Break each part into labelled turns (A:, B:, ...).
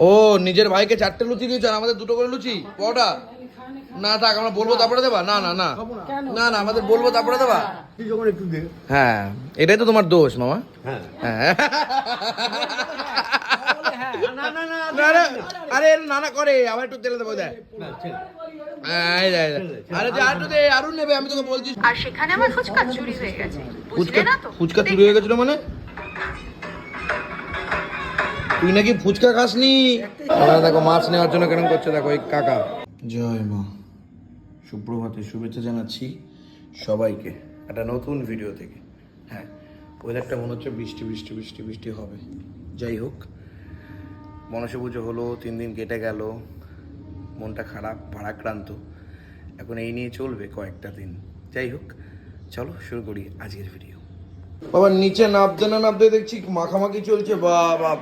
A: ও নিজের ভাইকে চারটে লুচি দিয়েছ আর আমাদের দুটো করে লুচি? পরোটা না থাক আমরা বলব তারপরে দেবা? না না না। না না আমাদের বলব তারপরে দেবা? হ্যাঁ এটাই তো তোমার দোষ মামা।
B: হ্যাঁ।
A: হ্যাঁ।
B: না না না
A: না, না, আরে নানা করে আবার একটু তেলে দেবো দেয় হ্যাঁ, দেখ, দেখ। আরে যে আরও দে নেবে আমি তোকে বলছি।
C: আর সেখানে আমার ফুচকা চুরি হয়ে গেছে।
A: ফুচকা
C: বুঝলে না তো?
A: ফুচকা চুরি হয়ে গেছিল মানে? তুই নাকি ফুচকা খাসনি? দেখো মাছ নেওয়ার জন্য কেরম করছে দেখো এই কাকা। জয় মা। সুপ্রভাতে শুভেচ্ছা জানাচ্ছি সবাইকে একটা নতুন ভিডিও থেকে। হ্যাঁ ওয়েদারটা মনে হচ্ছে বৃষ্টি বৃষ্টি বৃষ্টি বৃষ্টি হবে। যাই হোক মনসা পুজো হলো তিন দিন কেটে গেল মনটা খারাপ ভারাক্রান্ত। এখন এই নিয়ে চলবে কয়েকটা দিন। যাই হোক চলো শুরু করি আজকের ভিডিও বাবা নিচে নামতে না নামতে দেখছি মাখামাখি চলছে বাবা।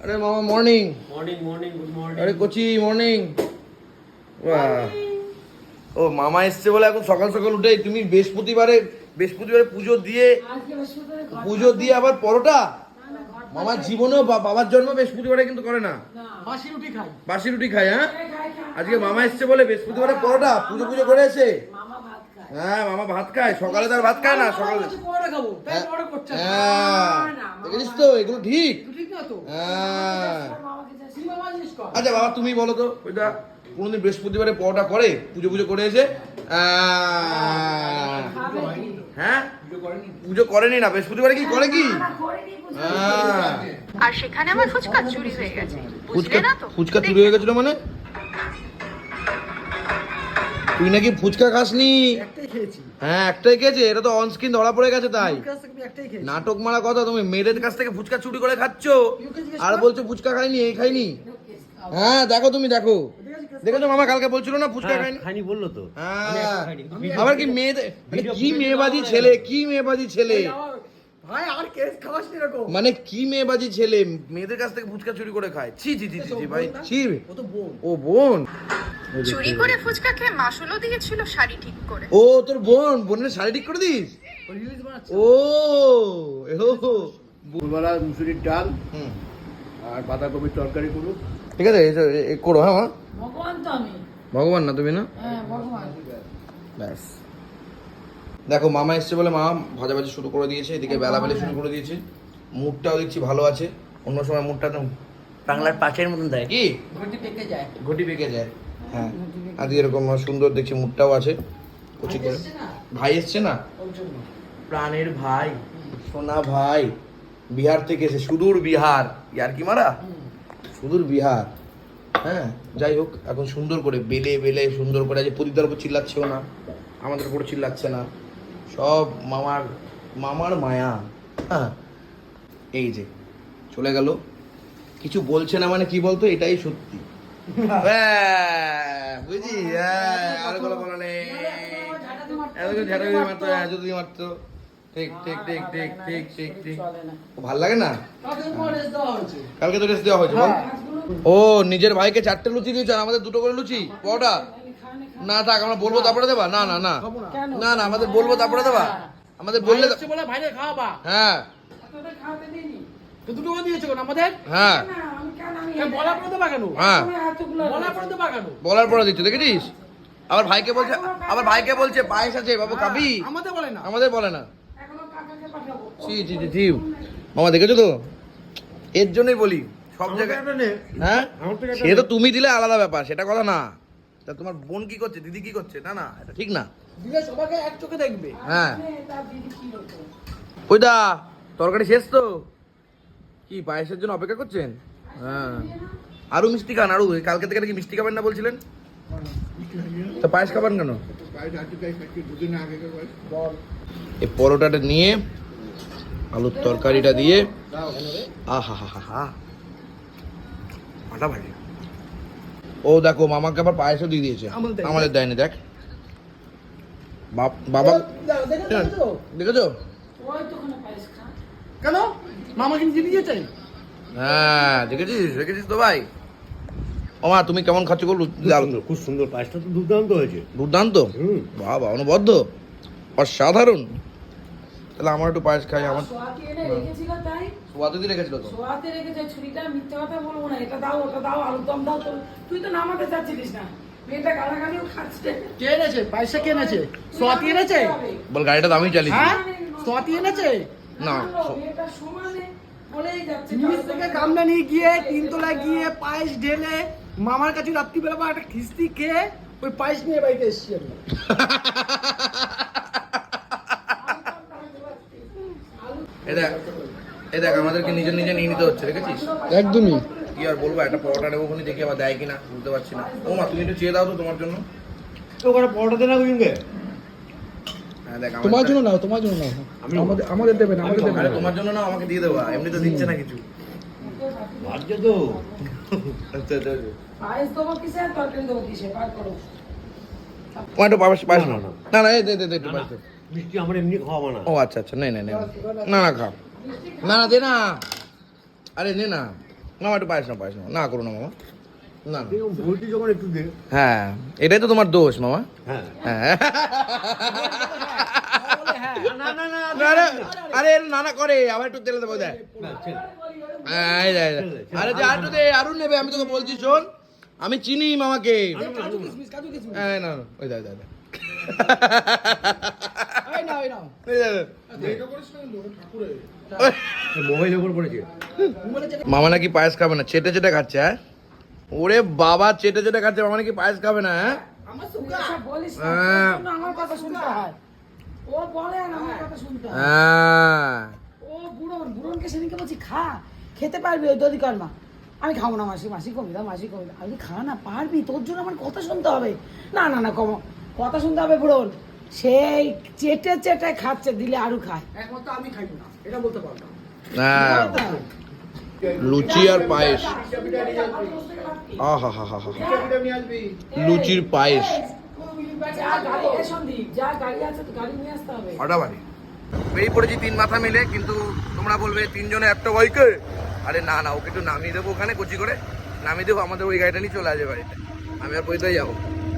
A: আরে মামা morning
B: morning morning good morning
A: আরে কোচি মর্নিং ও মামা এসছে বলে এখন সকাল সকাল উঠে তুমি বৃহস্পতিবারে বৃহস্পতিবারে পুজো দিয়ে পুজো দিয়ে আবার পরোটা? মামার জীবনেও বা- বাবার জন্ম বৃহস্পতিবারে কিন্তু করে না।
D: বাসি রুটি খাই।
A: বাসি রুটি খায় হ্যাঁ? আজকে মামা এসছে বলে বৃহস্পতিবারে পরোটা পুজো পুজো করে এসে? হ্যাঁ মামা ভাত খায়। সকালে তার ভাত খায় না সকালে
D: খাব। তাই করছে
A: হ্যাঁ। দেখেছিস তো এগুলো ঠিক।
D: ঠিক না তো।
A: হ্যাঁ। আচ্ছা বাবা তুমি বলো তো ওইটা কোনোদিন বৃহস্পতিবারে পরোটা করে পুজো পুজো করে এসে হ্যাঁ? পুজো করেনি। না বৃহস্পতিবারে কি করে কি? হ্যাঁ।
C: আর সেখানে আমার ফুচকা চুরি হয়ে গেছে।
A: ফুচকা ফুচকা চুরি হয়ে গেছিল মানে? তুই নাকি ফুচকা খাসনি?
D: একটাই
A: হ্যাঁ একটাই খেয়েছে? এটা তো অন স্ক্রিন ধরা পড়ে গেছে তাই। নাটক মারা কথা তুমি মেয়েদের কাছ থেকে ফুচকা চুরি করে খাচ্ছ? আর বলছো ফুচকা খাইনি এই খাইনি? হ্যাঁ দেখো তুমি দেখো। দেখেছ মামা কালকে বলছিল না ফুচকা খাইনি?
B: খাইনি বলল তো।
A: হ্যাঁ। আবার কি মেয়েদের মানে কি মেয়েবাজি ছেলে কি মেয়েবাজি ছেলে?
D: ভাই আর কেস খাওয়াস নি এরকম?
A: মানে কি মেয়েবাজি ছেলে? মেয়েদের কাছ থেকে ফুচকা চুরি করে খায়। ছি ছি ছি ছি ভাই। ছি
D: ও তো বোন।
A: ও বোন?
C: চুরি করে ফুচকা খেয়ে মাসুলও দিয়েছিল শাড়ি ঠিক করে।
A: ও তোর বোন? বোনের শাড়ি ঠিক করে দিস?
D: ও
A: ও এহো।
B: দুপুরবেলা মুসুরির ডাল
A: হুম।
B: আর বাঁধাকপির তরকারি করুন
A: ঠিক আছে করো হ্যাঁ
D: ভগবান তো আমি।
A: ভগবান না তুমি না?
D: হ্যাঁ ভগবান।
A: ব্যাস। দেখো মামা এসছে বলে মা ভাজাভাজি শুরু করে দিয়েছে এদিকে বেলা বেলা শুরু করে দিয়েছে। মুডটাও দেখছি ভালো আছে অন্য সময় মুডটা তো বাংলার পাঁচের মতন দেয়। কি?
D: ঘটি পেকে যায়।
A: ঘটি পেকে যায় হ্যাঁ আজকে এরকম সুন্দর দেখছি মুডটাও আছে। কচি করে। ভাই এসছে না? প্রাণের ভাই। সোনা ভাই বিহার থেকে এসে সুদূর বিহার। ইয়ার কি মারা? সুদূর বিহার। হ্যাঁ যাই হোক এখন সুন্দর করে বেলে বেলে সুন্দর করে আজ প্রদীপদার উপর চিল্লাচ্ছেও না আমাদের উপর চিল্লাচ্ছে না। সব মামার মামার মায়া। হ্যাঁ। এই যে চলে গেল। কিছু বলছে না মানে কি বলতো? এটাই সত্যি। হ্যাঁ, বুঝি হ্যাঁ আর বলা নেই। মারতো। হ্যাঁ যদি মারতো ঠিক ঠিক ঠিক ঠিক ঠিক ঠিক ঠিক। ভালো লাগে না? কালকে তো রেস্ট দেওয়া হয়েছে। বল। ও নিজের ভাইকে চারটে লুচি দিয়েছ আর আমাদের দুটো করে লুচি। পরোটা? না থাক আমরা বলব তারপরে দেবা? না না না। না। না আমাদের বলব তারপরে দেবা। আমাদের বললে
D: বললে বলে ভাইরে খাওয়াবা।
A: হ্যাঁ।
D: খাওয়াতে দিইনি। তো দুটো দিয়েছ আমাদের?
A: হ্যাঁ।
D: কেন পরে দেবা কেন?
A: হ্যাঁ।
D: বলা পরে দেবা কেন?
A: বলার পরে দিচ্ছ দেখেছিস আবার ভাইকে বলছে আবার ভাইকে বলছে পায়েস আছে বাবু খাবি?
D: আমাদের বলে না।
A: আমাদের বলে না। জি জি জি জি মামা দেখেছ তো? এর জন্যই বলি সব জায়গায় হ্যাঁ? সে তো তুমি দিলে আলাদা ব্যাপার সেটা কথা না। তা তোমার বোন কি করছে? দিদি কি করছে? না না এটা ঠিক না।
D: দিলে সবাইকে এক চোখে দেখবে।
A: হ্যাঁ। ওইটা তরকারি শেষ তো? কি পায়েসের জন্য অপেক্ষা করছেন? হ্যাঁ। আরও মিষ্টি খান আরও কালকে থেকে নাকি মিষ্টি খাবেন না বলছিলেন? তা পায়েস খাবেন কেন? এই পরোটাটা নিয়ে আলুর তরকারিটা দিয়ে আহা হা হা হা। ভাজি। ও দেখো মামাকে আবার পায়েসও দিয়ে দিয়েছে।
D: আমাদের দেয়নি।
A: দেখ। বাবা
D: দেখেছ কেন? মামা কিন্তু দিয়েছে।
A: হ্যাঁ দেখেছিস? দেখেছিস তো ভাই? ওমা তুমি কেমন খাচ্ছ গো?
B: খুব সুন্দর, পায়েসটা তো দুর্দান্ত হয়েছে।
A: দুর্দান্ত?
B: হুম।
A: বাবা অনবদ্য অসাধারণ। তাহলে আমার একটু পায়েস খাই আমার
E: সোয়াকে এনে রেখেছিল তাই?
A: সোয়াতে দিয়ে রেখেছিল তো।
E: সোয়াতে রেখেছে ছুরিটা মিথ্যে কথা বলব না এটা দাও ওটা দাও আলুর দম দাও তো তুই তো নামাতে চাচ্ছিলিস না। মেয়েটা গালাগালিও খাচ্ছে।
D: কে এনেছে? পয়সা কে এনেছে? সোয়াতি এনেছে?
A: বল গাড়িটা চালিয়েছি
D: হ্যাঁ? সোয়াতি এনেছে?
A: না
E: সমানো, মেয়েটা সমানে বলেই যাচ্ছে
D: নিচ থেকে গামলা নিয়ে গিয়ে তিনতলায় গিয়ে পায়েস ঢেলে মামার কাছে রাত্রিবেলা বা একটা খিস্তি খেয়ে ওই পায়েস নিয়ে বাড়িতে এসেছি আমি।
A: এ দেখ এ দেখ আমাদেরকে নিজে নিজে নিয়ে নিতে হচ্ছে দেখেছিস?
D: একদমই।
A: কি আর বলব একটা পরোটা নেব ওখানে দেখি আবার দেয় কিনা বুঝতে পারছি না। ও মা তুমি একটু চেয়ে দাও তো তোমার জন্য।
B: ওখানে পরোটা দেনা বুঝবে
A: হ্যাঁ দেখ
D: তোমার জন্য নাও তোমার জন্য নাও। আমাদের আমাদের দেবে না আমাদের দেবে
A: তোমার জন্য না আমাকে দিয়ে দেবো এমনি তো দিচ্ছে না কিছু।
B: ভাবছে তো।
A: আচ্ছা আচ্ছা আচ্ছা।
E: পায়েস দেবো কিসে তরকারি দেবো কিসে? বার করো।
A: ও একটু পায়েস পায়েস
B: না,
A: না
B: না,
A: না না এই দে দে দে একটু পায়েস দে।
B: মিষ্টি আমার এমনি খাওয়াবো না।
A: ও আচ্ছা আচ্ছা নেই নেই না। না খা। না না দে না। আরে নে না। মামা একটু পায়েস না পায়েস না না করো না মামা। না না।
B: যখন একটু দে।
A: হ্যাঁ এটাই তো তোমার দোষ মামা।
B: হ্যাঁ।
A: হ্যাঁ।
B: না না না
A: না, আরে আরে নানা করে আবার একটু তেলে দেবো দেয় হ্যাঁ। আরে যে দে আরু নেবে আমি তোকে বলছি শোন। আমি চিনি মামাকে। না। না, ওই মামা নাকি পায়েস খাবে না চেটে চেটে খাচ্ছে হ্যাঁ? ওরে বাবা চেটে চেটে খাচ্ছে মামা নাকি পায়েস খাবে না
E: তুই এসব বলিস না। তোর জন্য আমার কথা শুনতে ও বলে আর আমার কথা শুনতে ও বুড়ন বুড়নকে সেদিনকে বলছি খা খেতে পারবি ওই দদি কর্মা। আমি খাব না মাসি মাসি কমি দাও মাসি কমি দাও আমি খা না পারবি তোর জন্য আমার কথা শুনতে হবে। না না না কম। কথা শুনতে হবে বুড়ন সেই চেটে চেটে খাচ্ছে দিলে আরও খায়।
D: একমাত্র আমি খাইব না এটা বলতে পারব
A: হ্যাঁ লুচি আর পায়েস। আহা হা হা হা লুচির পায়েস।
E: যা গাড়ি এ সন্দীপ যা গাড়ি আছে তো গাড়ি নিয়ে আসতে হবে
A: ফাটাফাটি বেরিয়ে পড়েছি তিন মাথা মিলে কিন্তু তোমরা বলবে তিনজনে একটা বাইকে। আরে না না ওকে একটু নামিয়ে দেবো ওখানে কচি করে। নামিয়ে দেবো আমাদের ওই গাড়িটা নিয়ে চলে আসবে বাড়িতে। আমি আর পৈতেই যাব।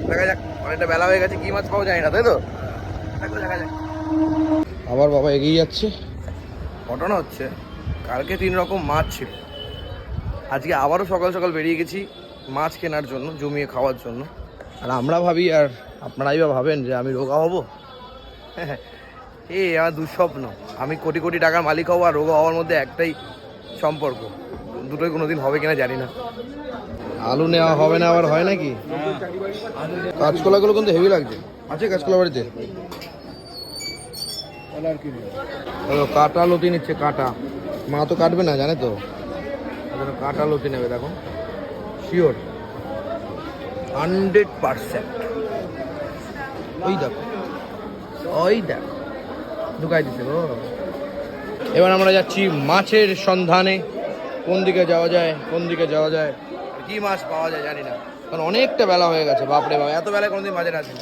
A: দেখা যাক অনেকটা বেলা হয়ে গেছে কি মাছ পাওয়া যায় না তাই তো? দেখা যাক। আবার বাবা এগিয়ে যাচ্ছে। ঘটনা হচ্ছে কালকে তিন রকম মাছ ছিল। আজকে আবারও সকাল সকাল বেরিয়ে গেছি মাছ কেনার জন্য জমিয়ে খাওয়ার জন্য। আর আমরা ভাবি আর আপনারাই বা ভাবেন যে আমি রোগা হব? এ আমার দুঃস্বপ্ন। আমি কোটি কোটি টাকার মালিক হব আর রোগা হওয়ার মধ্যে একটাই সম্পর্ক। দুটোই কোনোদিন হবে কিনা জানি না। আলু নেওয়া হবে না আবার হয় নাকি? কাঁচকলাগুলো কিন্তু হেভি লাগছে। আছে কাঁচকলা বাড়িতে? কাটা লতি নিচ্ছে, কাটা। মা তো কাটবে না, জানে তো? কাটা লতি নেবে, দেখো। শিওর হান্ড্রেড পারসেন্ট ওই দেখো। ওই দেখ। ঢুকাই দিছে গো। এবার আমরা যাচ্ছি মাছের সন্ধানে। কোন দিকে যাওয়া যায়, কোন দিকে যাওয়া যায়? কি মাছ পাওয়া যায় জানি না। কারণ অনেকটা বেলা হয়ে গেছে বাপরে বাবা এত বেলায় কোনোদিন বাজারে আসে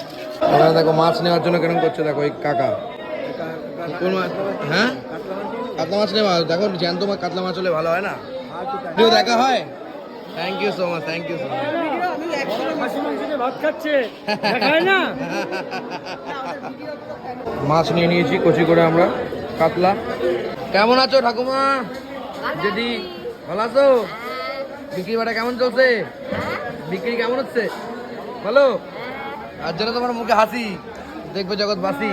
A: এখানে দেখো মাছ নেওয়ার জন্য কেরম করছে দেখো ওই কাকা। কোন মাছ? হ্যাঁ? কাতলা মাছ নেওয়া দেখো জ্যান্ত মাছ কাতলা মাছ হলে ভালো হয় না? দেখা হয়? Thank you so much thank you so much মাছ নিয়ে নিয়েছি কচি করে আমরা কাতলা। কেমন আছো ঠাকুমা? দিদি ভালো আছো? বিক্রি বাটা কেমন চলছে? বিক্রি কেমন হচ্ছে? বলো। আর যেন তোমার মুখে হাসি, দেখবে জগৎ বাসি